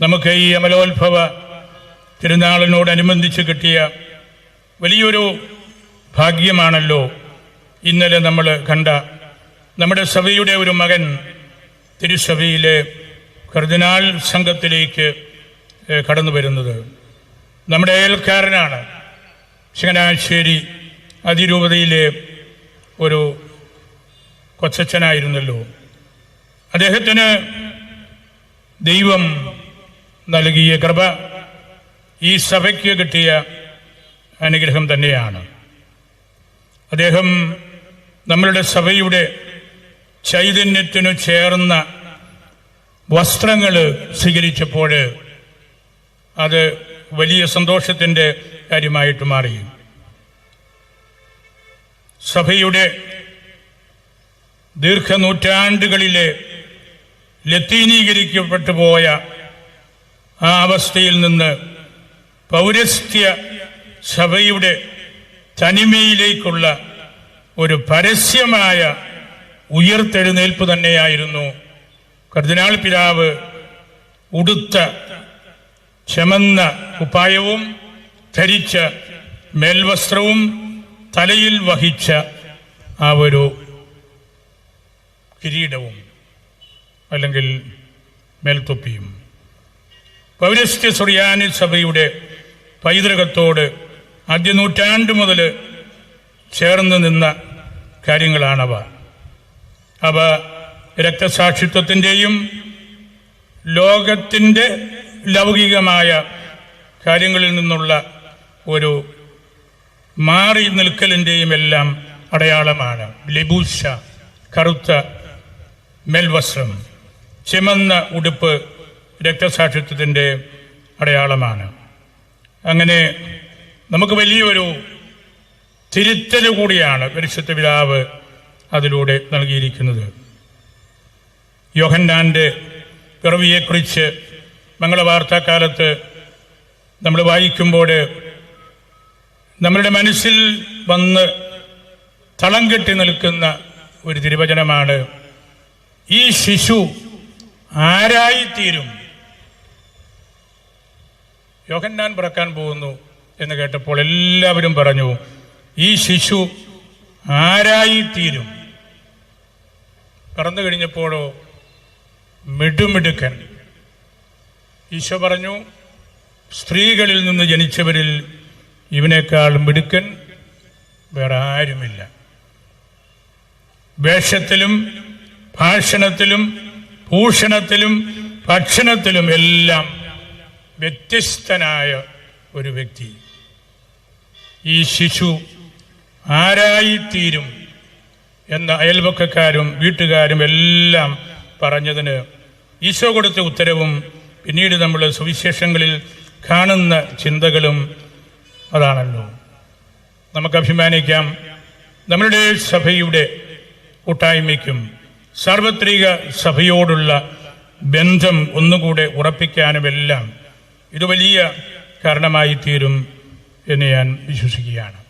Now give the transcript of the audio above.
നമുക്ക് ഈ അമലോത്ഭവ തിരുനാളിനോടനുബന്ധിച്ച് കിട്ടിയ വലിയൊരു ഭാഗ്യമാണല്ലോ ഇന്നലെ നമ്മൾ കണ്ട നമ്മുടെ സഭയുടെ ഒരു മകൻ തിരുസഭയിലെ കർദിനാൾ സംഘത്തിലേക്ക് കടന്നു വരുന്നത്. നമ്മുടെ അയൽക്കാരനാണ് ചങ്ങനാശ്ശേരി അതിരൂപതയിലെ ഒരു കൊച്ചച്ഛനായിരുന്നല്ലോ. അദ്ദേഹത്തിന് ദൈവം നൽകിയ കൃപ ഈ സഭയ്ക്ക് കിട്ടിയ അനുഗ്രഹം തന്നെയാണ്. അദ്ദേഹം നമ്മളുടെ സഭയുടെ ചൈതന്യത്തിനു ചേർന്ന വസ്ത്രങ്ങൾ സ്വീകരിച്ചപ്പോൾ അത് വലിയ സന്തോഷത്തിന്റെ കാര്യമായിട്ട് മാറി. സഭയുടെ ദീർഘനൂറ്റാണ്ടുകളിലെ ലത്തീനീകരിക്കപ്പെട്ടു പോയ ആ അവസ്ഥയിൽ നിന്ന് പൗരസ്ത്യ സഭയുടെ തനിമയിലേക്കുള്ള ഒരു പരസ്യമായ ഉയർത്തെഴുന്നേൽപ്പ് തന്നെയായിരുന്നു കർദിനാൾ പിതാവ് ഉടുത്ത ചമന്ന കുപ്പായവും ധരിച്ച മേൽവസ്ത്രവും തലയിൽ വഹിച്ച ആ ഒരു കിരീടവും അല്ലെങ്കിൽ മേൽത്തൊപ്പിയും. പൗരസ്ത്യ സുറിയാനി സഭയുടെ പൈതൃകത്തോട് ആദ്യ നൂറ്റാണ്ട് മുതൽ ചേർന്ന് നിന്ന കാര്യങ്ങളാണവ. അവ രക്തസാക്ഷിത്വത്തിന്റെയും ലോകത്തിന്റെ ലൗകികമായ കാര്യങ്ങളിൽ നിന്നുള്ള ഒരു മാറി നിൽക്കലിന്റെയും എല്ലാം അടയാളമാണ്. ലബൂഷ കറുത്ത മേൽവസ്ത്രം ചുമന്ന ഉടുപ്പ് രക്തസാക്ഷിത്വത്തിന്റെ അടയാളമാണ്. അങ്ങനെ നമുക്ക് വലിയൊരു തിരുത്തൽ കൂടിയാണ് പരിശുദ്ധ പിതാവ് അതിലൂടെ നൽകിയിരിക്കുന്നത്. യോഹന്നാന്റെ പിറവിയെക്കുറിച്ച് മംഗളവാർത്താക്കാലത്ത് നമ്മൾ വായിക്കുമ്പോൾ നമ്മളുടെ മനസ്സിൽ വന്ന് തളം കെട്ടി നിൽക്കുന്ന ഒരു തിരുവചനമാണ് ഈ ശിശു ആരായിത്തീരും? യോഹന്നാൻ പിറക്കാൻ പോകുന്നു എന്ന് കേട്ടപ്പോൾ എല്ലാവരും പറഞ്ഞു ഈ ശിശു ആരായി തീരും പിറന്നു കഴിഞ്ഞപ്പോഴോ മിടുമിടുക്കൻ. ഈശോ പറഞ്ഞു സ്ത്രീകളിൽ നിന്ന് ജനിച്ചവരിൽ ഇവനേക്കാൾ മിടുക്കൻ വേറെ ആരുമില്ല. വേഷത്തിലും ഭാഷണത്തിലും ഭൂഷണത്തിലും ഭക്ഷണത്തിലും എല്ലാം വ്യത്യസ്തനായ ഒരു വ്യക്തി. ഈ ശിശു ആരായിത്തീരും എന്ന അയൽവക്കക്കാരും വീട്ടുകാരും എല്ലാം പറഞ്ഞതിന് ഈശോ കൊടുത്ത ഉത്തരവും പിന്നീട് നമ്മൾ സുവിശേഷങ്ങളിൽ കാണുന്ന ചിന്തകളും അതാണല്ലോ. നമുക്ക് അഭിമാനിക്കാം നമ്മളുടെ സഭയുടെ കൂട്ടായ്മയ്ക്കും സാർവത്രിക സഭയോടുള്ള ബന്ധം ഒന്നുകൂടെ ഉറപ്പിക്കാനുമെല്ലാം ഇത് വലിയ കാരണമായി തീരും എന്ന് ഞാൻ വിശ്വസിക്കുകയാണ്.